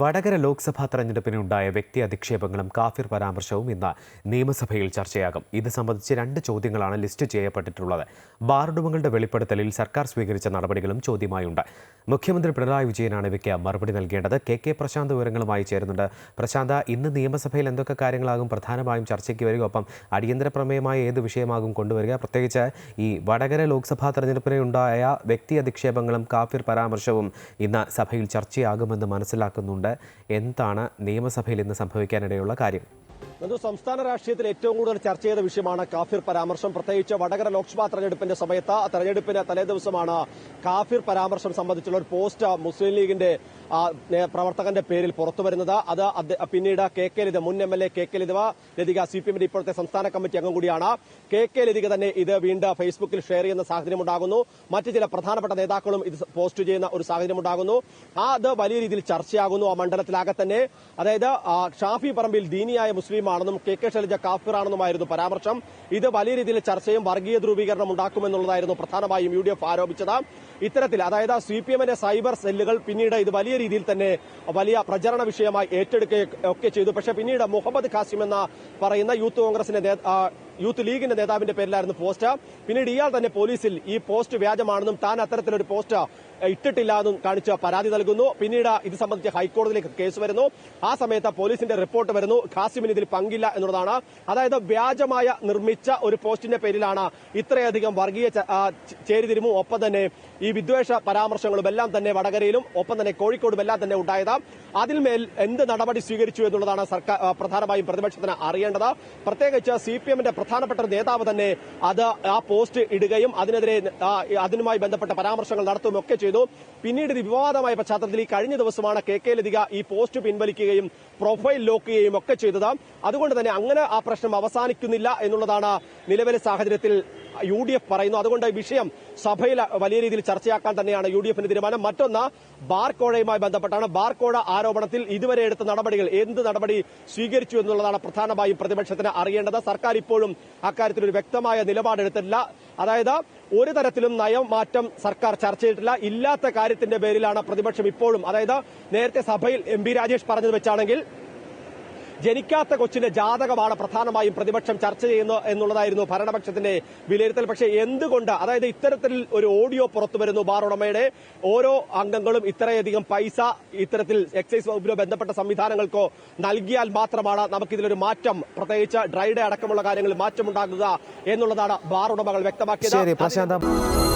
വടകര ലോക്സഭാ തെരഞ്ഞെടുപ്പിനുണ്ടായ വ്യക്തി അധിക്ഷേപങ്ങളും കാഫിർ പരാമർശവും ഇന്ന് നിയമസഭയിൽ ചർച്ചയാകും. ഇത് സംബന്ധിച്ച് രണ്ട് ചോദ്യങ്ങളാണ് ലിസ്റ്റ് ചെയ്യപ്പെട്ടിട്ടുള്ളത്. ബാറുടമകളുടെ വെളിപ്പെടുത്തലിൽ സർക്കാർ സ്വീകരിച്ച നടപടികളും ചോദ്യമായുണ്ട്. മുഖ്യമന്ത്രി പിണറായി വിജയനാണ് ഇവയ്ക്ക് മറുപടി നൽകേണ്ടത്. കെ കെ പ്രശാന്ത് വിവരങ്ങളുമായി ചേരുന്നുണ്ട്. പ്രശാന്ത ഇന്ന് നിയമസഭയിൽ എന്തൊക്കെ കാര്യങ്ങളാകും? പ്രധാനമായും ചർച്ചയ്ക്ക് വരിക ഒപ്പം അടിയന്തര പ്രമേയമായ ഏത് വിഷയമാകും കൊണ്ടുവരിക. പ്രത്യേകിച്ച് ഈ വടകര ലോക്സഭാ തെരഞ്ഞെടുപ്പിനെ ഉണ്ടായ വ്യക്തി അധിക്ഷേപങ്ങളും കാഫിർ പരാമർശവും ഇന്ന് സഭയിൽ ചർച്ചയാകുമെന്ന് മനസ്സിലാക്കുന്നുണ്ട്. എന്താണ് നിയമസഭയിൽ ഇന്ന് സംഭവിക്കാനിടയുള്ള കാര്യം? അത് സംസ്ഥാന രാഷ്ട്രീയത്തിൽ ഏറ്റവും കൂടുതൽ ചർച്ച ചെയ്ത വിഷയമാണ് കാഫിർ പരാമർശം. പ്രത്യേകിച്ച് വടകര ലോക്സഭാ തെരഞ്ഞെടുപ്പിന്റെ സമയത്ത് ആ തെരഞ്ഞെടുപ്പിന് തലേദിവസമാണ് കാഫിർ പരാമർശം സംബന്ധിച്ചുള്ള ഒരു പോസ്റ്റ് മുസ്ലിം ലീഗിന്റെ പ്രവർത്തകന്റെ പേരിൽ പുറത്തുവരുന്നത് അത് പിന്നീട് കെ കെ ലിത മുൻ M L A K K ലിതവ Lathika C P എമ്മിന്റെ ഇപ്പോഴത്തെ സംസ്ഥാന കമ്മിറ്റി അംഗം കൂടിയാണ്. കെ കെ ലതിക തന്നെ ഇത് വീണ്ടും ഫേസ്ബുക്കിൽ ഷെയർ ചെയ്യുന്ന സാഹചര്യം ഉണ്ടാകുന്നു. മറ്റ് ചില പ്രധാനപ്പെട്ട നേതാക്കളും ഇത് പോസ്റ്റ് ചെയ്യുന്ന ഒരു സാഹചര്യം ഉണ്ടാകുന്നു. അത് വലിയ രീതിയിൽ ചർച്ചയാകുന്നു ആ മണ്ഡലത്തിലാകെ തന്നെ. അതായത് ഷാഫി പറമ്പിൽ ദീനിയായ മുസ്ലിമാണെന്നും കെ കെ ശൈലജ കാഫിറാണെന്നുമായിരുന്നു പരാമർശം. ഇത് വലിയ രീതിയിൽ ചർച്ചയും വർഗീയ ധ്രുവീകരണം ഉണ്ടാക്കുമെന്നുള്ളതായിരുന്നു പ്രധാനമായും യു ഡി എഫ് ആരോപിച്ചത്. ഇത്തരത്തിൽ അതായത് സി പി എമ്മിന്റെ സൈബർ സെല്ലുകൾ പിന്നീട് ഇത് വലിയ രീതിയിൽ തന്നെ വലിയ പ്രചരണ വിഷയമായി ഏറ്റെടുക്കുകയൊക്കെ ചെയ്തു. പക്ഷെ പിന്നീട് മുഹമ്മദ് ഖാസിം എന്ന പറയുന്ന യൂത്ത് കോൺഗ്രസിന്റെ യൂത്ത് ലീഗിന്റെ നേതാവിന്റെ പേരിലായിരുന്നു പോസ്റ്റ്. പിന്നീട് ഇയാൾ തന്നെ പോലീസിൽ ഈ പോസ്റ്റ് വ്യാജമാണെന്നും താൻ അത്തരത്തിലൊരു പോസ്റ്റ് ഇട്ടിട്ടില്ല എന്നും കാണിച്ച് പരാതി നൽകുന്നു. പിന്നീട് ഇത് സംബന്ധിച്ച് ഹൈക്കോടതിയിലേക്ക് കേസ് വരുന്നു. ആ സമയത്ത് പോലീസിന്റെ റിപ്പോർട്ട് വരുന്നു. ഖാസിമിന് ഇതിൽ പങ്കില്ല എന്നുള്ളതാണ് അതായത് വ്യാജമായ നിർമ്മിച്ച ഒരു പോസ്റ്റിന്റെ പേരിലാണ് ഇത്രയധികം വർഗീയ ചേരിതിരിവും ഒപ്പം തന്നെ ഈ വിദ്വേഷ പരാമർശങ്ങളും എല്ലാം തന്നെ വടകരയിലും ഒപ്പം തന്നെ കോഴിക്കോടും എല്ലാം തന്നെ ഉണ്ടായത്. അതിന്മേൽ എന്ത് നടപടി സ്വീകരിച്ചു എന്നുള്ളതാണ് സർക്കാർ പ്രധാനമായും പ്രതിപക്ഷത്തിന് അറിയേണ്ടത്. പ്രത്യേകിച്ച് സി പി എമ്മിന്റെ പ്രധാനപ്പെട്ട നേതാവ് തന്നെ അത് ആ പോസ്റ്റ് ഇടുകയും അതിനെതിരെ അതിനുമായി ബന്ധപ്പെട്ട പരാമർശങ്ങൾ നടത്തുകയും ഒക്കെ ചെയ്തു. പിന്നീട് വിവാദമായ പശ്ചാത്തലത്തിൽ ഈ കഴിഞ്ഞ ദിവസമാണ് കെ കെ ലതിക ഈ പോസ്റ്റ് പിൻവലിക്കുകയും പ്രൊഫൈൽ ലോക്ക് ചെയ്യുകയും ഒക്കെ ചെയ്തത്. അതുകൊണ്ട് തന്നെ അങ്ങനെ ആ പ്രശ്നം അവസാനിക്കുന്നില്ല എന്നുള്ളതാണ് നിലവിലെ സാഹചര്യത്തിൽ യു ഡി എഫ് പറയുന്നു. അതുകൊണ്ട് വിഷയം സഭയിൽ വലിയ രീതിയിൽ ചർച്ചയാക്കാൻ തന്നെയാണ് യു ഡി എഫിന്റെ തീരുമാനം. മറ്റൊന്ന് ബാർ കോഴയുമായി ബന്ധപ്പെട്ടാണ്. ബാർ കോഴ ആരോപണത്തിൽ ഇതുവരെ എടുത്ത നടപടികൾ എന്ത് നടപടി സ്വീകരിച്ചു എന്നുള്ളതാണ് പ്രധാനമായും പ്രതിപക്ഷത്തിന് അറിയേണ്ടത്. സർക്കാർ ഇപ്പോഴും അക്കാര്യത്തിൽ ഒരു വ്യക്തമായ നിലപാടെടുത്തിട്ടില്ല അതായത് ഒരു തരത്തിലും നയം മാറ്റം സർക്കാർ ചർച്ച ചെയ്തിട്ടില്ല. ഇല്ലാത്ത കാര്യത്തിന്റെ പേരിലാണ് പ്രതിപക്ഷം ഇപ്പോഴും അതായത് നേരത്തെ സഭയിൽ എം രാജേഷ് പറഞ്ഞത് വെച്ചാണെങ്കിൽ ജനിക്കാത്ത കൊച്ചിന്റെ ജാതകമാണ് പ്രധാനമായും പ്രതിപക്ഷം ചർച്ച ചെയ്യുന്നത് എന്നുള്ളതായിരുന്നു ഭരണപക്ഷത്തിന്റെ വിലയിരുത്തൽ. പക്ഷേ എന്തുകൊണ്ട് അതായത് ഇത്തരത്തിൽ ഒരു ഓഡിയോ പുറത്തു വരുന്നു ബാർ ഉടമയുടെ ഓരോ അംഗങ്ങളും ഇത്രയധികം പൈസ ഇത്തരത്തിൽ എക്സൈസ് വകുപ്പിലോ ബന്ധപ്പെട്ട സംവിധാനങ്ങൾക്കോ നൽകിയാൽ മാത്രമാണ് നമുക്കിതിലൊരു മാറ്റം പ്രത്യേകിച്ച് ഡ്രൈഡേ അടക്കമുള്ള കാര്യങ്ങളിൽ മാറ്റമുണ്ടാകുക എന്നുള്ളതാണ് ബാർ ഉടമകൾ വ്യക്തമാക്കിയത്. ശരി പ്രശാന്ത.